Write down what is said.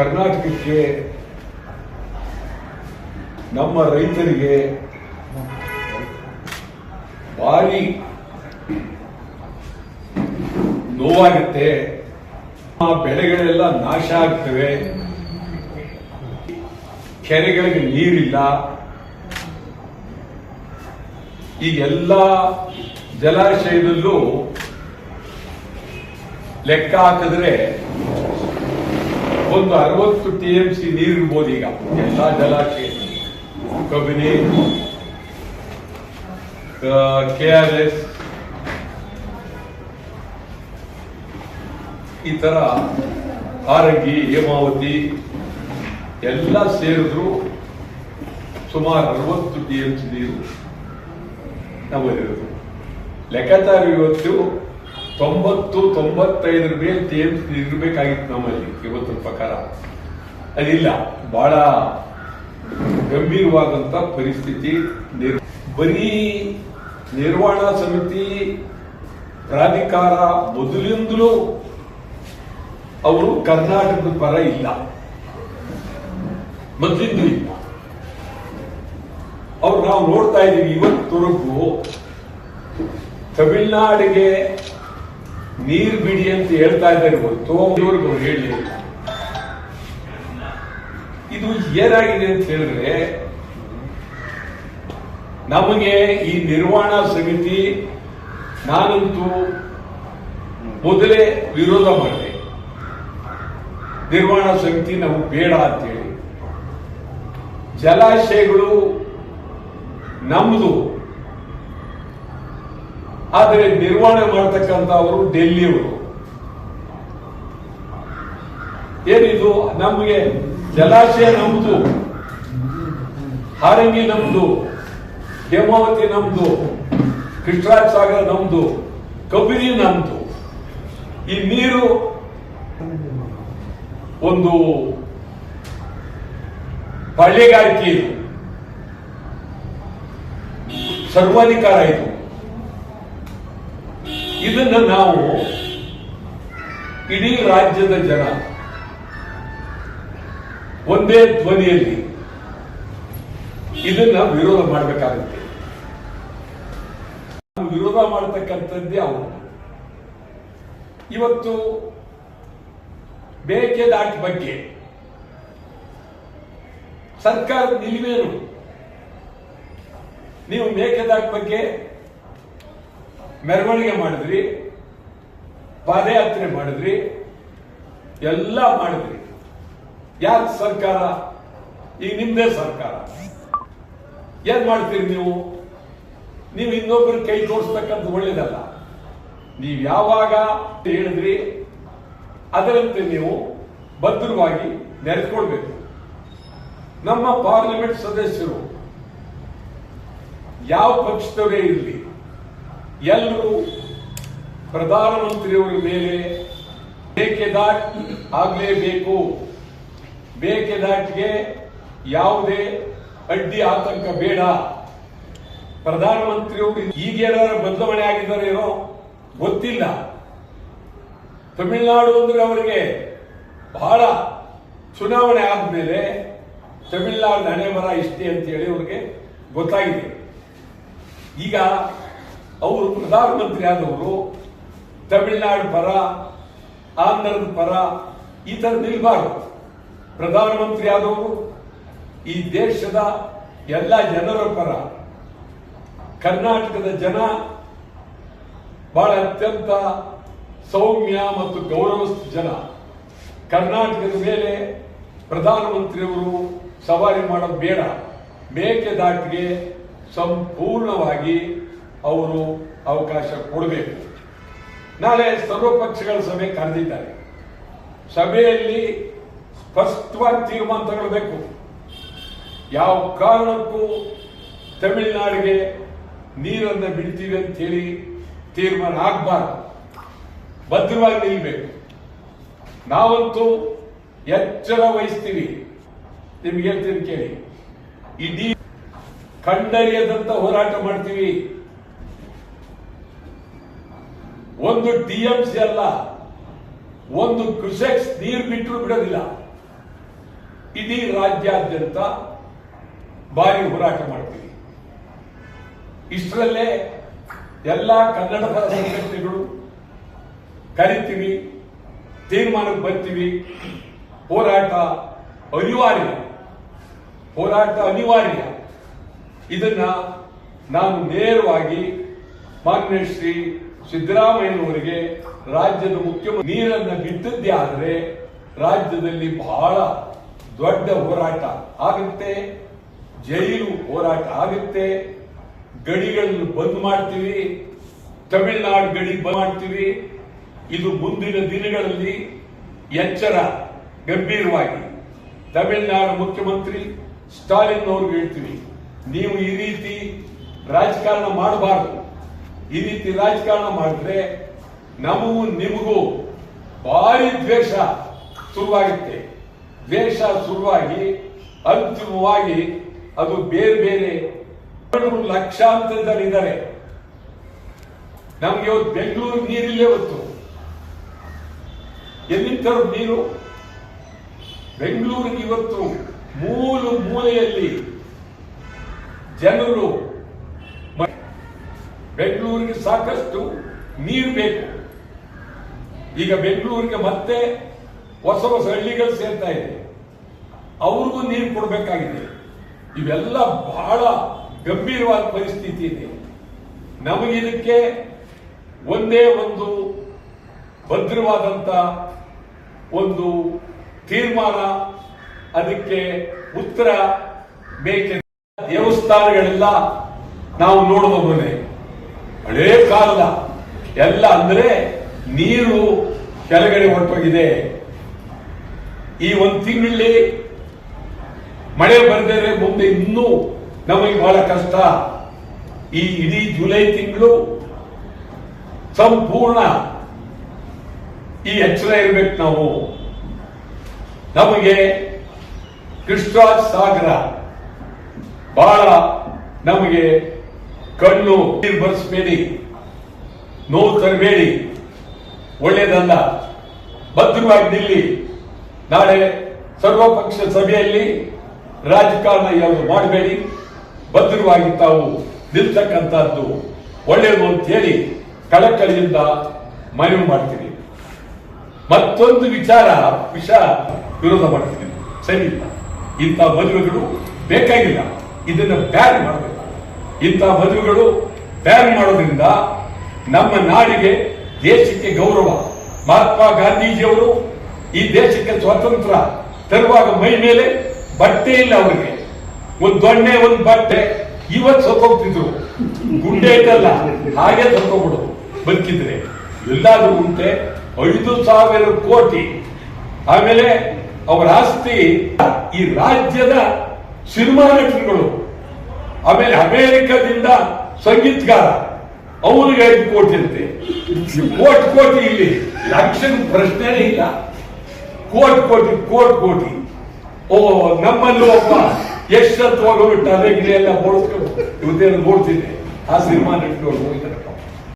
ಕರ್ನಾಟಕಕ್ಕೆ ನಮ್ಮ ರೈತರಿಗೆ ಭಾರಿ ನೋವಾಗುತ್ತೆ. ಆ ಬೆಳೆಗಳೆಲ್ಲ ನಾಶ ಆಗ್ತವೆ. ಕೆರೆಗಳಿಗೆ ನೀರಿಲ್ಲ. ಈ ಎಲ್ಲ ಜಲಾಶಯದಲ್ಲೂ ಲೆಕ್ಕ ಹಾಕಿದ್ರೆ ಒಂದು ಅರವತ್ತು ಟಿ ಎಂ ಸಿ ನೀರು ಇರ್ಬೋದು ಈಗ. ಎಲ್ಲಾ ಜಲಾಶಯ ಕಬಿನಿ ಕೆ ಆರ್ ಎಸ್, ಈ ತರ ಆರಂಗಿ ಹೇಮಾವತಿ ಎಲ್ಲ ಸೇರಿದ್ರು ಸುಮಾರು ಅರವತ್ತು ಟಿ ಎಂ ಸಿ ನೀರು ನಮ್ಮಲ್ಲಿರೋದು. ಲೆಕ್ಕಾಚಾರ ಇವತ್ತು ತೊಂಬತ್ತು, ತೊಂಬತ್ತೈದರ ಮೇಲೆ ಎಂ ಇರಬೇಕಾಗಿತ್ತು ನಮ್ಮಲ್ಲಿ, ಇವತ್ತಿನ ಪ್ರಕಾರ. ಅದಿಲ್ಲ ಬಹಳ ಗಂಭೀರವಾದಂತ ಪರಿಸ್ಥಿತಿ ಬರೀ ನಿರ್ವಹಣಾ ಸಮಿತಿ ಪ್ರಾಧಿಕಾರ ಮೊದಲಿಂದಲೂ ಅವರು ಕರ್ನಾಟಕದ ಪರ ಇಲ್ಲ. ಮೊದಲಿಂದಲೂ ಇಲ್ಲ. ಅವ್ರು ನಾವು ನೋಡ್ತಾ ಇದ್ದೀವಿ ಇವತ್ತವರೆಗೂ ತಮಿಳ್ನಾಡಿಗೆ ನೀರ್ ಬಿಡಿ ಅಂತ ಹೇಳ್ತಾ ಇದ್ದಾರೆ ಗೊತ್ತು ಇವ್ರಿಗೂ ಹೇಳಿ ಇದು ಏನಾಗಿದೆ ಅಂತ ಹೇಳಿದ್ರೆ, ನಮಗೆ ಈ ನಿರ್ವಹಣಾ ಸಮಿತಿ ನಾನಂತೂ ಮೊದಲೇ ವಿರೋಧ ಮಾಡಿದೆ. ನಿರ್ವಹಣಾ ಸಮಿತಿ ನಾವು ಬೇಡ ಅಂತೇಳಿ. ಜಲಾಶಯಗಳು ನಮ್ದು ಆದರೆ ನಿರ್ವಹಣೆ ಮಾಡತಕ್ಕಂತ ಅವರು ಡೆಲ್ಲಿಯವರು. ಏನಿದು? ನಮಗೆ ಜಲಾಶಯ ನಮ್ದು, ಹಾರಂಗಿ ನಮ್ದು, ಹೇಮಾವತಿ ನಮ್ದು, ಕೃಷ್ಣರಾಜ ಸಾಗರ ನಮ್ದು ಕಬಿನಿ ನಮ್ದು. ಈ ನೀರು ಒಂದು ಪಳ್ಳೆಗಾರಿಕೆ ಇದು. ಸರ್ವಾಧಿಕಾರ ಇದು. ಇದನ್ನ ನಾವು ಇಡೀ ರಾಜ್ಯದ ಜನ ಒಂದೇ ಧ್ವನಿಯಲ್ಲಿ ಇದನ್ನ ವಿರೋಧ ಮಾಡಬೇಕಾಗುತ್ತೆ. ವಿರೋಧ ಮಾಡತಕ್ಕಂಥದ್ದೇ ಅವರು. ಇವತ್ತು ಮೇಕೆದಾಟ್ ಬಗ್ಗೆ ಸರ್ಕಾರದ ನಿಲುವೇನು? ನೀವು ಮೇಕೆದಾಟ್ ಬಗ್ಗೆ ಮೆರವಣಿಗೆ ಮಾಡಿದ್ರಿ, ಪಾದಯಾತ್ರೆ ಮಾಡಿದ್ರಿ, ಎಲ್ಲ ಮಾಡಿದ್ರಿ. ಯಾಕೆ ಸರ್ಕಾರ? ಈಗ ನಿಮ್ದೇ ಸರ್ಕಾರ. ಏನ್ ಮಾಡ್ತೀರಿ ನೀವು? ನೀವು ಇನ್ನೊಬ್ಬರ ಕೈ ತೋರಿಸ್ತಕ್ಕಂಥ ಒಳ್ಳೇದಲ್ಲ. ನೀವು ಯಾವಾಗ ಹೇಳಿದ್ರಿ, ಅದರಂತೆ ನೀವು ಭದ್ರವಾಗಿ ನೆರೆದುಕೊಳ್ಬೇಕು. ನಮ್ಮ ಪಾರ್ಲಿಮೆಂಟ್ ಸದಸ್ಯರು ಯಾವ ಪಕ್ಷದವರೇ ಇರಲಿ ಎಲ್ಲರೂ ಪ್ರಧಾನಮಂತ್ರಿಯವರ ಮೇಲೆ ಬೇಕೆದಾಟ್ ಆಗಲೇಬೇಕು. ಬೇಕೆದಾಟ್ಗೆ ಯಾವುದೇ ಅಡ್ಡಿ ಆತಂಕ ಬೇಡ. ಪ್ರಧಾನಮಂತ್ರಿಯವರು ಈಗೇನಾದ್ರು ಬದಲಾವಣೆ ಆಗಿದ್ದಾರೇನೋ ಗೊತ್ತಿಲ್ಲ. ತಮಿಳುನಾಡು ಅಂದ್ರೆ ಅವರಿಗೆ ಬಹಳ ಚುನಾವಣೆ ಆದ್ಮೇಲೆ ತಮಿಳುನಾಡಿನ ಹಣೆ ಮರ ಇಷ್ಟೇ ಅಂತ ಹೇಳಿ ಅವ್ರಿಗೆ ಗೊತ್ತಾಗಿದೆ. ಈಗ ಅವರು ಪ್ರಧಾನಮಂತ್ರಿ ಆದವರು, ತಮಿಳುನಾಡು ಪರ, ಆಂಧ್ರದ ಪರ, ಈ ತರ ನಿಲ್ಬಾರ್ದು. ಪ್ರಧಾನಮಂತ್ರಿ ಆದವರು, ಈ ದೇಶದ ಎಲ್ಲ ಜನರ ಪರ, ಕರ್ನಾಟಕದ ಜನ ಬಹಳ ಅತ್ಯಂತ ಸೌಮ್ಯ ಮತ್ತು ಗೌರವಸ್ಥ ಜನ. ಕರ್ನಾಟಕದ ಮೇಲೆ ಪ್ರಧಾನಮಂತ್ರಿಯವರು ಸವಾರಿ ಮಾಡೋದು ಬೇಡ. ಮೇಕೆದಾಟಿಗೆ ಸಂಪೂರ್ಣವಾಗಿ ಅವರು ಅವಕಾಶ ಕೊಡಬೇಕು. ನಾಳೆ ಸರ್ವಪಕ್ಷಗಳ ಸಭೆ ಕರೆದಿದ್ದಾರೆ. ಸಭೆಯಲ್ಲಿ ಸ್ಪಷ್ಟವಾಗಿ ತೀರ್ಮಾನ ತಗೊಳ್ಬೇಕು. ಯಾವ ಕಾರಣಕ್ಕೂ ತಮಿಳುನಾಡಿಗೆ ನೀರನ್ನು ಬಿಡ್ತೀವಿ ಅಂತ ಹೇಳಿ ತೀರ್ಮಾನ ಆಗ್ಬಾರ್ದು. ಭದ್ರವಾಗಿ ನಿಲ್ಬೇಕು. ನಾವಂತೂ ಎಚ್ಚರ ವಹಿಸ್ತೀವಿ. ನಿಮ್ಗೆ ಹೇಳ್ತೀನಿ ಕೇಳಿ. ಇಡೀ ಕಂಡರಿಯದಂತ ಹೋರಾಟ ಮಾಡ್ತೀವಿ. ಒಂದು ಟಿಎಂಸಿ ಅಲ್ಲ, ಒಂದು ಕ್ರಿಸೆಕ್ಸ್ ನೀರು ಬಿಟ್ಟರು ಬಿಡೋದಿಲ್ಲ. ಇಡೀ ರಾಜ್ಯಾದ್ಯಂತ ಭಾರಿ ಹೋರಾಟ ಮಾಡ್ತೀವಿ. ಇಷ್ಟರಲ್ಲೇ ಎಲ್ಲ ಕನ್ನಡ ಸಂಘಟನೆಗಳು ಕರಿತೀವಿ, ತೀರ್ಮಾನಕ್ಕೆ ಬರ್ತೀವಿ. ಹೋರಾಟ ಅನಿವಾರ್ಯ. ಹೋರಾಟ ಅನಿವಾರ್ಯ. ಇದನ್ನ ನಾನು ನೇರವಾಗಿ ಮಾನ್ಯ ಶ್ರೀ ಸಿದ್ದರಾಮಯ್ಯನವರಿಗೆ ರಾಜ್ಯದ ಮುಖ್ಯಮಂತ್ರಿ ನೀರನ್ನು ಬಿದ್ದದ್ದೇ ಆದರೆ ರಾಜ್ಯದಲ್ಲಿ ಬಹಳ ದೊಡ್ಡ ಹೋರಾಟ ಆಗುತ್ತೆ, ಜೈಲು ಹೋರಾಟ ಆಗುತ್ತೆ. ಗಡಿಗಳನ್ನು ಬಂದ್ ಮಾಡ್ತೀವಿ, ತಮಿಳುನಾಡು ಗಡಿ ಬಂದ್ ಮಾಡ್ತೀವಿ. ಇದು ಮುಂದಿನ ದಿನಗಳಲ್ಲಿ ಎಚ್ಚರ, ಗಂಭೀರವಾಗಿ ತಮಿಳುನಾಡು ಮುಖ್ಯಮಂತ್ರಿ ಸ್ಟಾಲಿನ್ ಅವ್ರಿಗೆ ಹೇಳ್ತೀವಿ ನೀವು ಈ ರೀತಿ ರಾಜಕಾರಣ ಮಾಡಬಾರದು. ಈ ರೀತಿ ರಾಜಕಾರಣ ಮಾಡಿದ್ರೆ ನಮಗೂ ನಿಮಗೂ ಭಾರಿ ದ್ವೇಷ ಶುರುವಾಗುತ್ತೆ. ದ್ವೇಷ ಶುರುವಾಗಿ, ಅಂತಿಮವಾಗಿ ಅದು ಬೇರೆ ಬೇರೆ ಲಕ್ಷಾಂತರದಲ್ಲಿದ್ದಾರೆ ನಮ್ಗೆ ಇವತ್ತು ಬೆಂಗಳೂರು ನೀರಿಲ್ಲೇ ಹೊತ್ತು. ಎಲ್ಲಿಂದ ತರೋದು ನೀರು? ಬೆಂಗಳೂರಿಗೆ ಇವತ್ತು ಮೂಲ ಮೂಲೆಯಲ್ಲಿ ಜನರು ಬೆಂಗಳೂರಿಗೆ ಸಾಕಷ್ಟು ನೀರು ಬೇಕು. ಈಗ ಬೆಂಗಳೂರಿಗೆ ಮತ್ತೆ ಹೊಸ ಹೊಸ ಹಳ್ಳಿಗಳು ಸೇರ್ತಾ ಇದೆ. ಅವ್ರಿಗೂ ನೀರು ಕೊಡಬೇಕಾಗಿದೆ. ಇವೆಲ್ಲ ಬಹಳ ಗಂಭೀರವಾದ ಪರಿಸ್ಥಿತಿ ಇದೆ. ನಮಗಿದಕ್ಕೆ ಒಂದೇ ಒಂದು ಭದ್ರವಾದಂತ ಒಂದು ತೀರ್ಮಾನ, ಅದಕ್ಕೆ ಉತ್ತರ ಬೇಕೆ ದೇವಸ್ಥಾನಗಳೆಲ್ಲ ನಾವು ಮನೆ ಹಳೇ ಕಾಲದ ಎಲ್ಲ ಅಂದ್ರೆ ನೀರು ಕೆಳಗಡೆ ಹೊರಟೋಗಿದೆ. ಈ ಒಂದು ತಿಂಗಳಲ್ಲಿ ಮಳೆ ಬರದೇ ಮುಂದೆ ಇನ್ನೂ ನಮಗೆ ಬಹಳ ಕಷ್ಟ. ಈ ಇಡೀ ಜುಲೈ ತಿಂಗಳು ಸಂಪೂರ್ಣ ಈ ಎಚ್ಚರ ಇರಬೇಕು ನಾವು. ನಮಗೆ ಕೃಷ್ಣ ಸಾಗರ ಬಹಳ ನಮಗೆ ಕಣ್ಣು ನೀರು ಬರ್ಸ್ಬೇಡಿ, ನೋವು ತರಬೇಡಿ, ಒಳ್ಳೇದಲ್ಲ. ಭದ್ರವಾಗಿ ನಿಲ್ಲಿ. ನಾಳೆ ಸರ್ವಪಕ್ಷ ಸಭೆಯಲ್ಲಿ ರಾಜಕಾರಣ ಯಾವುದು ಮಾಡಬೇಡಿ, ಭದ್ರವಾಗಿ ತಾವು ನಿಲ್ತಕ್ಕಂಥದ್ದು ಒಳ್ಳೆಯದು ಅಂತ ಹೇಳಿ ಕಳಕಳಿಯಿಂದ ಮನವಿ ಮಾಡ್ತೀನಿ. ಮತ್ತೊಂದು ವಿಚಾರ, ವಿಷ ವಿರೋಧ ಮಾಡ್ತೀನಿ. ಸರಿ ಇಲ್ಲ. ಇಂಥ ಮದುವೆಗಳು ಬೇಕಾಗಿಲ್ಲ. ಇದನ್ನು ಬ್ಯಾನ್ ಮಾಡಬೇಕು. ಇಂಥ ಮದುವೆಗಳು ಬ್ಯಾನ್ ಮಾಡೋದ್ರಿಂದ ನಮ್ಮ ನಾಡಿಗೆ ದೇಶಕ್ಕೆ ಗೌರವ. ಮಹಾತ್ಮ ಗಾಂಧೀಜಿಯವರು ಈ ದೇಶಕ್ಕೆ ಸ್ವಾತಂತ್ರ್ಯ ತರುವಾಗ ಮೈ ಮೇಲೆ ಬಟ್ಟೆ ಇಲ್ಲ ಅವರಿಗೆ. ಒಂದು ದೊಣ್ಣೆ, ಒಂದು ಬಟ್ಟೆ. ಇವತ್ತು ಸತ್ತೋಗ್ತಿದ್ರು. ಗುಂಡೆ ಇಟ್ಟಲ್ಲ ಹಾಗೆ ಸತ್ತೋಗ್ಬಿಡು ಬದುಕಿದ್ರೆ ಎಲ್ಲಾದ್ರೂ ಉಂಟೆ. ಐದು ಸಾವಿರ ಕೋಟಿ. ಆಮೇಲೆ ಅವರ ಆಸ್ತಿ ಈ ರಾಜ್ಯದ ಸಿನಿಮಾ ನಟರುಗಳು ಆಮೇಲೆ ಅಮೆರಿಕದಿಂದ ಸಂಗೀತಗಾರ ಅವ್ರಿಗೆ ಐದು ಕೋಟಿ ಅಂತೆ. ಕೋಟಿ ಕೋಟಿ ಇಲ್ಲಿ. ಲಕ್ಷ ಪ್ರಶ್ನೆನೇ ಇಲ್ಲ. ಕೋಟಿ ಕೋಟಿ ಕೋಟಿ ಕೋಟಿ. ಓ, ನಮ್ಮಲ್ಲೂ ಒಬ್ಬ ಎಷ್ಟು ಹೋಗ್ಬಿಟ್ಟು ಅದೇ ಗಿಡ ಎಲ್ಲ ಬೋಳಿಸ್ಕೊಂಡು ಇವತ್ತೇನು ನೋಡ್ತಿದ್ದೆ ಆ ಸಿನಿಮಾ ನಟರು ಹೋಗಿದ್ದಾರೆ